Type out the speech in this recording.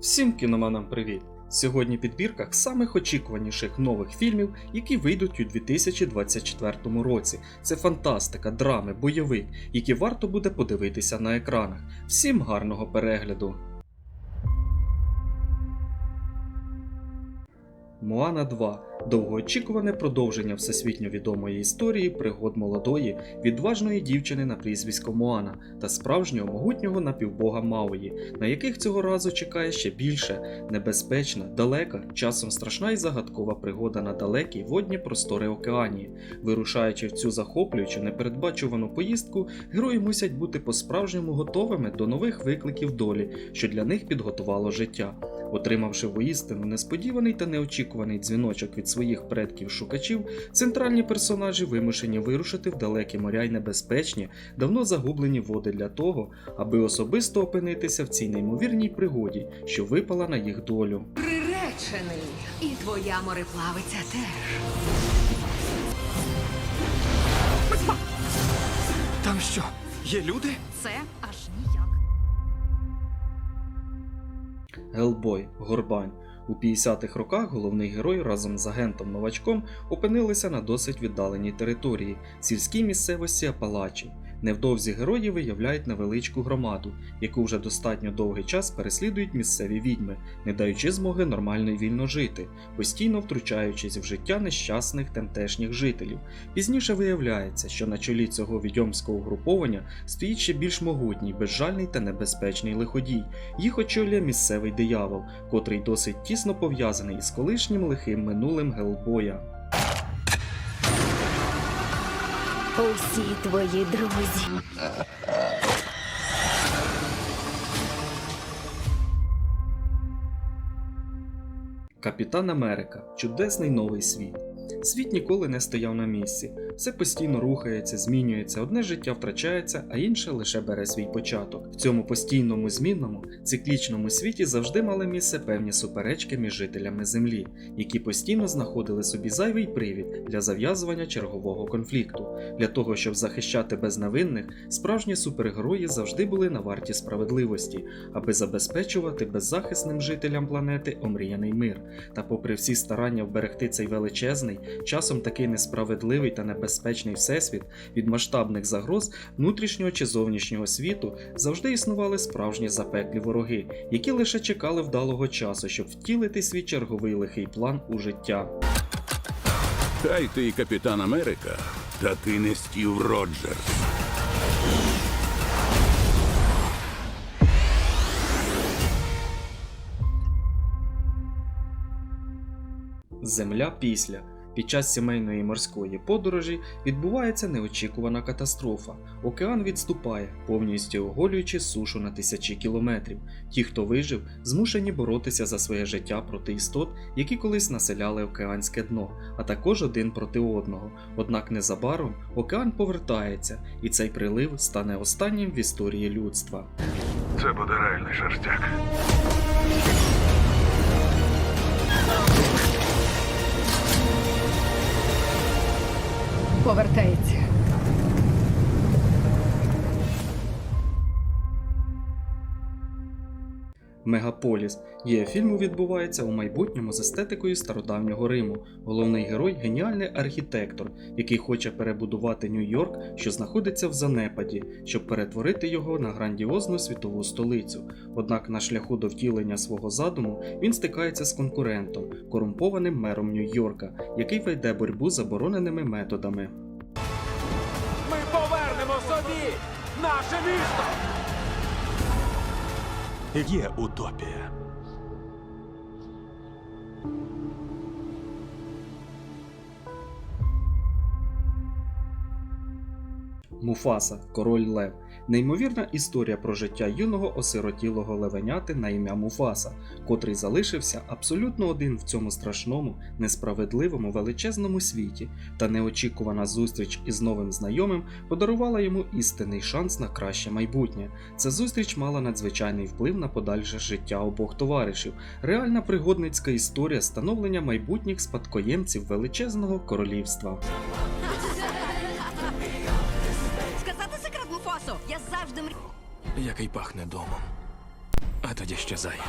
Всім кіноманам привіт! Сьогодні підбірка самих очікуваніших нових фільмів, які вийдуть у 2024 році. Це фантастика, драми, бойовик, які варто буде подивитися на екранах. Всім гарного перегляду! Моана 2 довгоочікуване продовження всесвітньо відомої історії пригод молодої, відважної дівчини на прізвисько Моана та справжнього могутнього напівбога Мауї, на яких цього разу чекає ще більше небезпечна, далека, часом страшна і загадкова пригода на далекій водні простори Океанії. Вирушаючи в цю захоплюючу непередбачувану поїздку, герої мусять бути по-справжньому готовими до нових викликів долі, що для них підготувало життя. Отримавши воістину несподіваний та неочікуваний дзвіночок від своїх предків-шукачів, центральні персонажі вимушені вирушити в далекі моря й небезпечні, давно загублені води для того, аби особисто опинитися в цій неймовірній пригоді, що випала на їх долю. Приречений. І твоя мореплавиця теж. Там що, є люди? Це аж ніяк. Гелбой, Горбань. У 50-х роках головний герой разом з агентом новачком опинилися на досить віддаленій території, сільській місцевості Апалачі. Невдовзі герої виявляють невеличку громаду, яку вже достатньо довгий час переслідують місцеві відьми, не даючи змоги нормально й вільно жити, постійно втручаючись в життя нещасних тамтешніх жителів. Пізніше виявляється, що на чолі цього відьомського угруповання стоїть ще більш могутній, безжальний та небезпечний лиходій. Їх очолює місцевий диявол, котрий досить тісно пов'язаний із колишнім лихим минулим Гелбоя. Усі твої друзі. Капітан Америка чудесний новий світ. Світ ніколи не стояв на місці, все постійно рухається, змінюється, одне життя втрачається, а інше лише бере свій початок. В цьому постійному змінному, циклічному світі завжди мали місце певні суперечки між жителями Землі, які постійно знаходили собі зайвий привід для зав'язування чергового конфлікту. Для того, щоб захищати безневинних, справжні супергерої завжди були на варті справедливості, аби забезпечувати беззахисним жителям планети омріяний мир. Та попри всі старання вберегти цей величезний, часом такий несправедливий та небезпечний всесвіт від масштабних загроз внутрішнього чи зовнішнього світу завжди існували справжні запеклі вороги, які лише чекали вдалого часу, щоб втілити свій черговий лихий план у життя. Хай ти капітан Америка, та ти не Стів Роджерс. Земля після. Під час сімейної морської подорожі відбувається неочікувана катастрофа. Океан відступає, повністю оголюючи сушу на тисячі кілометрів. Ті, хто вижив, змушені боротися за своє життя проти істот, які колись населяли океанське дно, а також один проти одного. Однак незабаром океан повертається, і цей прилив стане останнім в історії людства. Це буде реальний шерстяк. Повертається. Мегаполіс. Дія фільму відбувається у майбутньому з естетикою стародавнього Риму. Головний герой геніальний архітектор, який хоче перебудувати Нью-Йорк, що знаходиться в занепаді, щоб перетворити його на грандіозну світову столицю. Однак на шляху до втілення свого задуму він стикається з конкурентом, корумпованим мером Нью-Йорка, який веде боротьбу з забороненими методами. Ми повернемо собі наше місто! Є утопія. Муфаса, король Лев. Неймовірна історія про життя юного осиротілого левеняти на ім'я Муфаса, котрий залишився абсолютно один в цьому страшному, несправедливому величезному світі, та неочікувана зустріч із новим знайомим подарувала йому істинний шанс на краще майбутнє. Ця зустріч мала надзвичайний вплив на подальше життя обох товаришів, реальна пригодницька історія становлення майбутніх спадкоємців величезного королівства. Я завжди мріяла. Який пахне домом. А тоді щезає.